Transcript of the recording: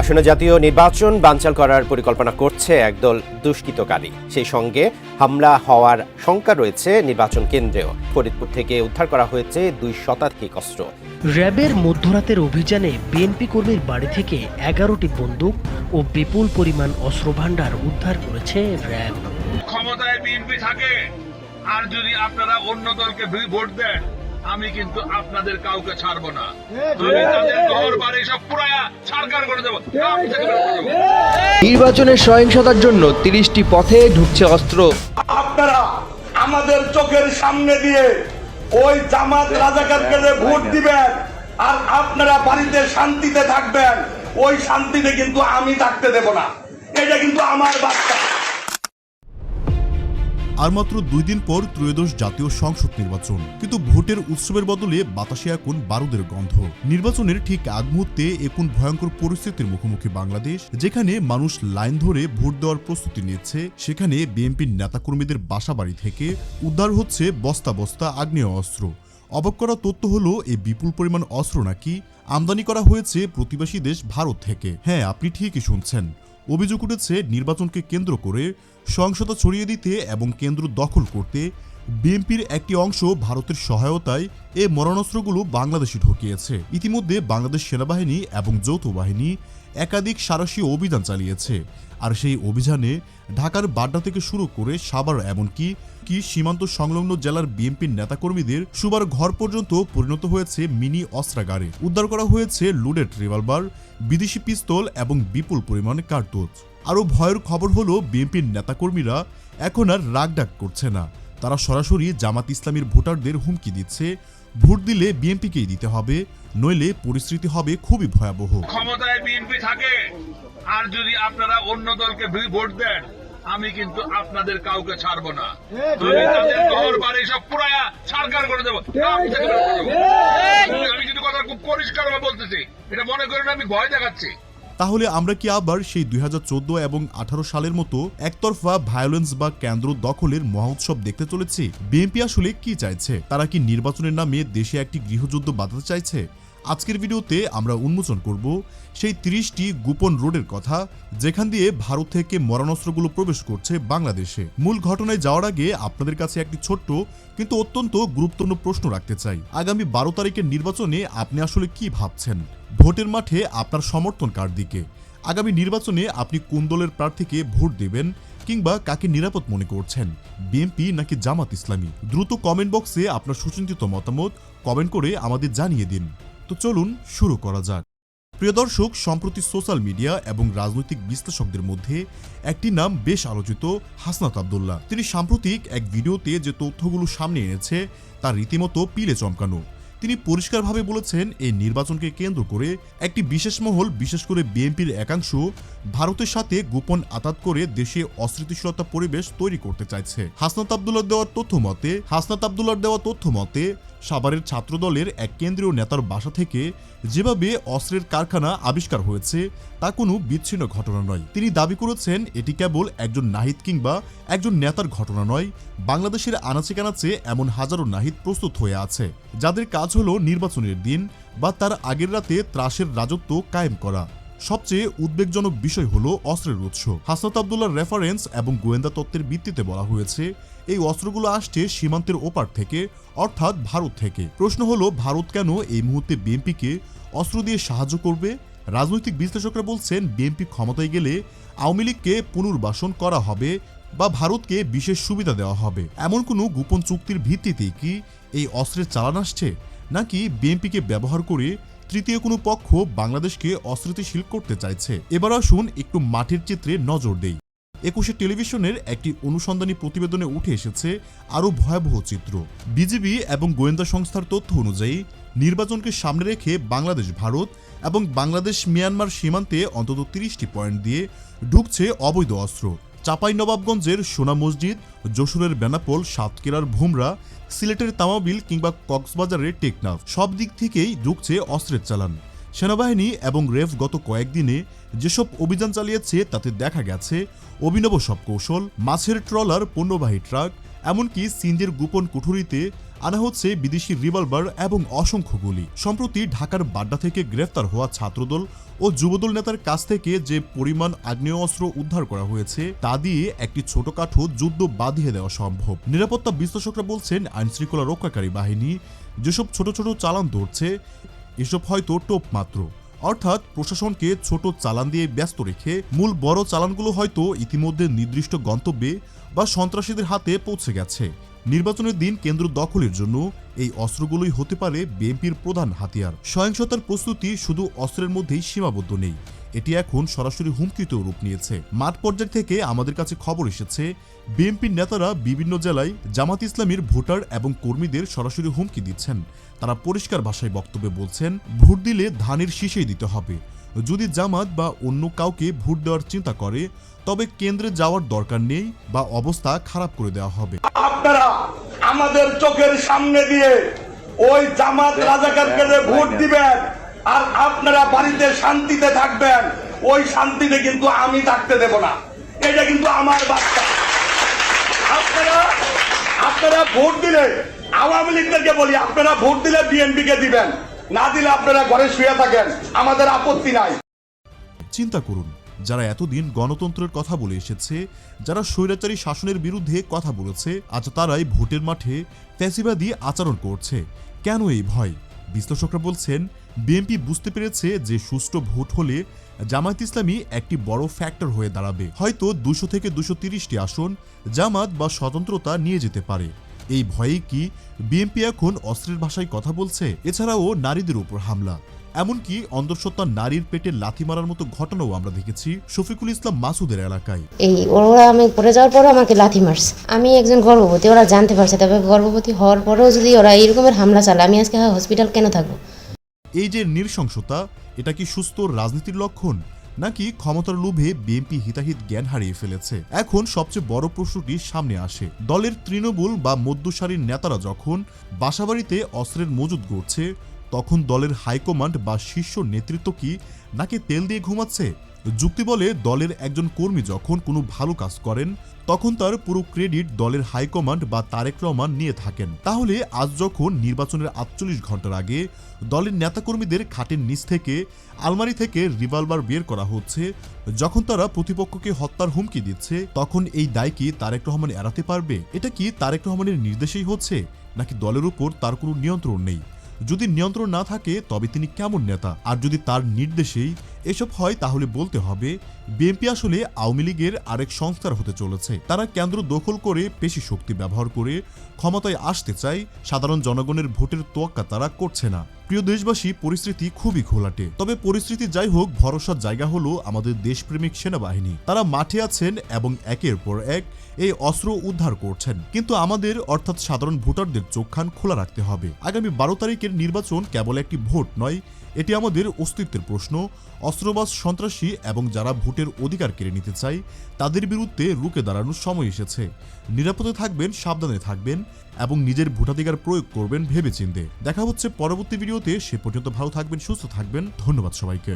আসন্ন জাতীয় নির্বাচন বানচাল করার পরিকল্পনা করছে একদল দুষ্কৃতকারী। সেই সঙ্গে হামলা হওয়ার শঙ্কা রয়েছে নির্বাচন কেন্দ্রেও। ফরিদপুর থেকে উদ্ধার করা হয়েছে দুই শতাধিক অস্ত্র। র্যাবের মধ্যরাতের অভিযানে বিএনপি কর্মীর বাড়ি থেকে এগারোটি বন্দুক ও বিপুল পরিমাণ অস্ত্রভাণ্ডার উদ্ধার করেছে র্যাব। ক্ষমতায় বিএনপি থাকে। আর যদি আপনারা অন্য দলকে ভোট দেন আমি কিন্তু আপনাদের কাউকে ছাড়বো না। আমি তাদের ঘর বাড়ি সব পুরায়া সরকার করে দেবো। নির্বাচনের সহিংসতার জন্য তিরিশটি পথে ঢুকছে অস্ত্র। আপনারা আমাদের চোখের সামনে দিয়ে ওই জামাত রাজাকারকে যে ভোট দিবেন আর আপনারা বাড়িতে শান্তিতে থাকবেন ওই শান্তিতে কিন্তু আমি থাকতে দেব না। এটা কিন্তু আমার বার্তা। আর মাত্র দুই দিন পর ত্রয়োদশ জাতীয় সংসদ নির্বাচন। কিন্তু ভোটের উৎসবের বদলে বাতাসে এখন বারুদের গন্ধ। নির্বাচনের ঠিক আগ মুহূর্তে এখন ভয়ঙ্কর পরিস্থিতির মুখোমুখি বাংলাদেশ, যেখানে মানুষ লাইন ধরে ভোট দেওয়ার প্রস্তুতি নিচ্ছে। সেখানে বিএনপির নেতাকর্মীদের বাসাবাড়ি থেকে উদ্ধার হচ্ছে বস্তা বস্তা আগ্নেয় অস্ত্র অবাক করা তথ্য হলো, এই বিপুল পরিমাণ অস্ত্র নাকি আমদানি করা হয়েছে প্রতিবেশী দেশ ভারত থেকে। হ্যাঁ আপনি ঠিকই শুনছেন। অভিযোগ উঠেছে, নির্বাচনকে কেন্দ্র করে সহিংসতা ছড়িয়ে দিতে এবং কেন্দ্র দখল করতে বিএনপির একটি অংশ ভারতের সহায়তায় এ মরণাস্ত্রগুলো বাংলাদেশে ঢুকিয়েছে। ইতিমধ্যে বাংলাদেশ সেনাবাহিনী এবং যৌথ বাহিনী একাধিক সারাশি অভিযান চালিয়েছে। আর সেই অভিযানে ঢাকার বাড্ডা থেকে শুরু করে সাবার এমনকি কি সীমান্ত সংলগ্ন জেলার বিএনপির নেতাকর্মীদের সুবার ঘর পর্যন্ত পরিণত হয়েছে মিনি অস্ত্রাগারে। উদ্ধার করা হয়েছে লুডেড রিভলভার, বিদেশি পিস্তল এবং বিপুল পরিমাণে কার্তুজ। আরও ভয়ের খবর হলো, বিএনপির নেতাকর্মীরা এখন আর রাগডাক করছে না। তারা সরাসরি জামাত ইসলামীর ভোটারদের হুমকি দিচ্ছে ভোট দিলে বিএনপিকেই দিতে হবে, নইলে পরিস্থিতি হবে খুবই ভয়াবহ। ক্ষমতায় বিএনপি থাকে, আর যদি আপনারা অন্য দলকে ভোট দেন, আমি কিন্তু আপনাদের কাউকে ছাড়বো না। আমি তাদের ঘর, বাড়ি সব পুরায়া সরকার করে দেবো। আমি কিন্তু কথা খুব পরিষ্কার বলতেছি। এটা মনে করেন আমি ভয় দেখাচ্ছি। তাহলে আমরা কি আবার সেই দুই হাজার চোদ্দ এবং আঠারো সালের মতো একতরফা ভায়োলেন্স বা কেন্দ্র দখলের মহোৎসব দেখতে চলেছি? বিএনপি আসলে কি চাইছে? তারা কি নির্বাচনের নামে দেশে একটি গৃহযুদ্ধ বাঁধাতে চাইছে? আজকের ভিডিওতে আমরা উন্মোচন করব সেই তিরিশটি গোপন রোডের কথা, যেখান দিয়ে ভারত থেকে মরণাস্ত্রগুলো প্রবেশ করছে বাংলাদেশে। মূল ঘটনায় যাওয়ার আগে আপনাদের কাছে একটি ছোট্ট কিন্তু অত্যন্ত গুরুত্বপূর্ণ প্রশ্ন রাখতে চাই। আগামী বারো তারিখের নির্বাচনে আপনি আসলে কি ভাবছেন? ভোটের মাঠে আপনার সমর্থন কার দিকে? আগামী নির্বাচনে আপনি কোন দলের প্রার্থীকে ভোট দেবেন কিংবা কাকে নিরাপদ মনে করছেন? বিএনপি নাকি জামাত ইসলামী? দ্রুত কমেন্ট বক্সে আপনার সুচিন্তিত মতামত কমেন্ট করে আমাদের জানিয়ে দিন। তো চলুন শুরু করা যাক। প্রিয় দর্শক, সম্প্রতি সোশ্যাল মিডিয়া এবং রাজনৈতিক বিশ্লেষকদের মধ্যে একটি নাম বেশ আলোচিত, হাসনাত আবদুল্লাহ। তিনি সাম্প্রতিক এক ভিডিওতে যে তথ্যগুলো সামনে এনেছে, তা রীতিমতো পিলে চমকানো। তিনি পরিষ্কারভাবে বলেছেন, এই নির্বাচনকে কেন্দ্র করে একটি বিশেষ মহল, বিশেষ করে বিএনপির একাংশ ভারতের সাথে গোপন আতাত করে দেশে অস্থিতিশীলতা পরিবেশ তৈরি করতে চাইছে। হাসনাত আবদুল্লার দেওয়ার তথ্য মতে, হাসনাত আবদুল্লার দেওয়া তথ্য মতে, সাভারের ছাত্রদলের এক কেন্দ্রীয় নেতার বাসা থেকে যেভাবে অস্ত্রের কারখানা আবিষ্কার হয়েছে, তা কোনো বিচ্ছিন্ন ঘটনা নয়। তিনি দাবি করেছেন, এটি কেবল একজন নাহিদ কিংবা একজন নেতার ঘটনা নয়, বাংলাদেশের আনাচে কানাচে এমন হাজারো নাহিদ প্রস্তুত হয়ে আছে, যাদের কাজ হলো নির্বাচনের দিন বা তার আগের রাতে ত্রাসের রাজত্ব কায়েম করা। সবচেয়ে উদ্বেগজনক বিষয় হলো অস্ত্রের উৎস। হাসনাত আবদুল্লার রেফারেন্স এবং গোয়েন্দা তত্ত্বের ভিত্তিতে বলা হয়েছে, এই অস্ত্রগুলো আসছে সীমান্তের ওপার থেকে, অর্থাৎ ভারত থেকে। প্রশ্ন হলো, ভারত কেন এই মুহূর্তে বিএনপিকে অস্ত্র দিয়ে সাহায্য করবে? রাজনৈতিক বিশ্লেষকরা বলছেন, বিএনপি ক্ষমতায় গেলে আওয়ামী লীগকে পুনর্বাসন করা হবে বা ভারতকে বিশেষ সুবিধা দেওয়া হবে। এমন কোনো গোপন চুক্তির ভিত্তিতেই কি এই অস্ত্রের চালান আসছে? নাকি বিএনপিকে ব্যবহার করে তৃতীয় কোনো পক্ষ বাংলাদেশকে অস্থিতিশীল করতে চাইছে? এবার আসুন একটু মাঠের চিত্রে নজর দেই। একুশে টেলিভিশনের একটি অনুসন্ধানী প্রতিবেদনে উঠে এসেছে আরও ভয়াবহ চিত্র। বিজিবি এবং গোয়েন্দা সংস্থার তথ্য অনুযায়ী, নির্বাচনকে সামনে রেখে বাংলাদেশ, ভারত এবং বাংলাদেশ মিয়ানমার সীমান্তে অন্তত তিরিশটি পয়েন্ট দিয়ে ঢুকছে অবৈধ অস্ত্র। চাপাই নবাবগঞ্জের সোনা মসজিদ, যশোরের বেনাপোল সাতকেরার ভুমরা, সিলেটের তামাবিল কিংবা কক্সবাজারের টেকনাফ, সব দিক থেকেই ঢুকছে অস্ত্রের চালান। সেনাবাহিনী এবং রেফ গত কয়েকদিনে যেসব অভিযান চালিয়েছে তাতে দেখা গেছে অভিনব সব কৌশল, মাছের ট্রলার, পণ্যবাহী ট্রাক, এমনকি সিন্ধের গোপন কুঠুরিতে আনা হচ্ছে বিদেশি রিভলভার এবং অসংখ্য গুলি। সম্প্রতি ঢাকার বাড্ডা থেকে গ্রেফতার হওয়া ছাত্রদল ও যুবদল নেতার কাছ থেকে যে পরিমাণ আগ্নেয় অস্ত্র উদ্ধার করা হয়েছে, তা দিয়ে একটি ছোটখাটো যুদ্ধ বাঁধিয়ে দেওয়া সম্ভব। নিরাপত্তা বিশ্লেষকরা বলছেন, আইনশৃঙ্খলা রক্ষাকারী বাহিনী যেসব ছোট ছোট চালান ধরছে, এসব হয়তো টোপ মাত্র। অর্থাৎ প্রশাসনকে ছোট চালান দিয়ে ব্যস্ত রেখে মূল বড় চালানগুলো হয়তো ইতিমধ্যে নির্দিষ্ট গন্তব্যে বা সন্ত্রাসীদের হাতে পৌঁছে গেছে। নির্বাচনের দিন কেন্দ্র দখলের জন্য এই অস্ত্রগুলোই হতে পারে বিএনপির প্রধান হাতিয়ার। সহিংসতার প্রস্তুতি শুধু অস্ত্রের মধ্যেই সীমাবদ্ধ নেই, এটি এখন সরাসরি হুমকিতেও রূপ নিয়েছে। মাঠ পর্যায় থেকে আমাদের কাছে খবর এসেছে, বিএনপির নেতারা বিভিন্ন জেলায় জামাত ইসলামীর ভোটার এবং কর্মীদের সরাসরি হুমকি দিচ্ছেন। তারা পরিষ্কার ভাষায় বক্তব্যে বলছেন, ভোট দিলে ধানের শীষেই দিতে হবে। যদি জামাত বা অন্য কাউকে ভোট দেওয়ার চিন্তা করে, তবে কেন্দ্রে যাওয়ার দরকার নেই বা অবস্থা খারাপ করে দেওয়া হবে। আপনারা আমাদের চোখের সামনে দিয়ে ওই জামাত রাজাকারকে ভোট দিবেন আর আপনারা বাড়িতে শান্তিতে থাকবেন, ওই শান্তিতে কিন্তু আমি থাকতে দেব না। এটা কিন্তু আমার বার্তা। আপনারা আপনারা ভোট দিলে, আওয়ামী লীগদেরকে বলি, আপনারা ভোট দিলে বিএনপি কে দিবেন। না দিলে আপনারা ঘরে শুয়ে থাকেন। আমাদের আপত্তি নাই। চিন্তা করুন, যারা এতদিন গণতন্ত্রের কথা বলে এসেছে, যারা স্বৈরাচারী শাসনের বিরুদ্ধে কথা বলেছে, আজ তারাই ভোটের মাঠে ফ্যাসিবাদী আচরণ করছে। কেন এই ভয়? বিশ্লেষকরা বলছেন, বিএনপি বুঝতে পেরেছে যে সুষ্ঠু ভোট হলে জামায়াত ইসলামী একটি বড় ফ্যাক্টর হয়ে দাঁড়াবে। হয়তো দুশো থেকে দুশো তিরিশটি আসন জামাত বা স্বতন্ত্রতা নিয়ে যেতে পারে। এই ভয়েই কি বিএনপি এখন অস্ত্রের ভাষায় কথা বলছে? এছাড়াও নারীদের উপর হামলা। এমনকি অন্তঃসত্ত্বা নারীর পেটে লাথি মারার মতো ঘটনাও আমরা দেখেছি শফিকুল ইসলাম মাসুদের এলাকায়। এই ওরা আমি পড়ে যাওয়ার পরও আমাকে লাথি মারছে। আমি একজন গর্ভবতী ওরা জানতে পারছে। তবে গর্ভবতী হওয়ার পরেও যদি ওরা এরকমের হামলা চালায় আমি আজকে হসপিটাল কেন থাকব? এই যে নৃশংসতা এটা কি সুস্থ রাজনীতির লক্ষণ? নাকি ক্ষমতার লোভে বিএনপি হিতাহিত জ্ঞান হারিয়ে ফেলেছে? এখন সবচেয়ে বড় প্রশ্নটি সামনে আসে। দলের তৃণমূল বা মধ্যসারির নেতারা যখন বাসাবাড়িতে অস্ত্রের মজুদ গড়ছে, তখন দলের হাইকমান্ড বা শীর্ষ নেতৃত্ব কি নাকি তেল দিয়ে ঘুমাচ্ছে? যুক্তি বলে দলের একজন কর্মী যখন কোনো ভালো কাজ করেন, তখন তার পুরো ক্রেডিট দলের হাইকমান্ড বা তারেক রহমান নিয়ে থাকেন। তাহলে আজ যখন নির্বাচনের আটচল্লিশ ঘণ্টার আগে দলের নেতাকর্মীদের খাটের নিচ থেকে আলমারি থেকে রিভলভার বের করা হচ্ছে, যখন তারা প্রতিপক্ষকে হত্যার হুমকি দিচ্ছে, তখন এই দায় কি তারেক রহমান এড়াতে পারবে? এটা কি তারেক রহমানের নির্দেশেই হচ্ছে? নাকি দলের উপর তার কোনো নিয়ন্ত্রণ নেই? যদি নিয়ন্ত্রণ না থাকে, তবে তিনি কেমন নেতা? আর যদি তার নির্দেশেই এসব হয় তাহলে বলতে হবে, বিএনপি আসলে আওয়ামী লীগের আরেক সংস্কার হতে চলেছে। তারা কেন্দ্র দখল করে পেশি শক্তি ব্যবহার করে ক্ষমতায় আসতে চায়, সাধারণ জনগণের ভোটের তোয়াক্কা তারা করছে না। প্রিয় দেশবাসী, পরিস্থিতি খুবই ঘোলাটে। তবে পরিস্থিতি যাই হোক, ভরসার জায়গা হলো আমাদের দেশপ্রেমিক সেনাবাহিনী। তারা মাঠে আছেন এবং একের পর এক এই অস্ত্র উদ্ধার করছেন। কিন্তু আমাদের, অর্থাৎ সাধারণ ভোটারদের চোখখান খোলা রাখতে হবে। আগামী বারো তারিখের নির্বাচন কেবল একটি ভোট নয়, এটি আমাদের অস্তিত্বের প্রশ্ন। অস্ত্রবাজ সন্ত্রাসী এবং যারা ভোটের অধিকার কেড়ে নিতে চায়, তাদের বিরুদ্ধে রুখে দাঁড়ানোর সময় এসেছে। নিরাপদে থাকবেন, সাবধানে থাকবেন এবং নিজের ভোটাধিকার প্রয়োগ করবেন ভেবেচিন্তে। দেখা হচ্ছে পরবর্তী ভিডিওতে সে পর্যন্ত ভালো থাকবেন সুস্থ থাকবেন। ধন্যবাদ সবাইকে।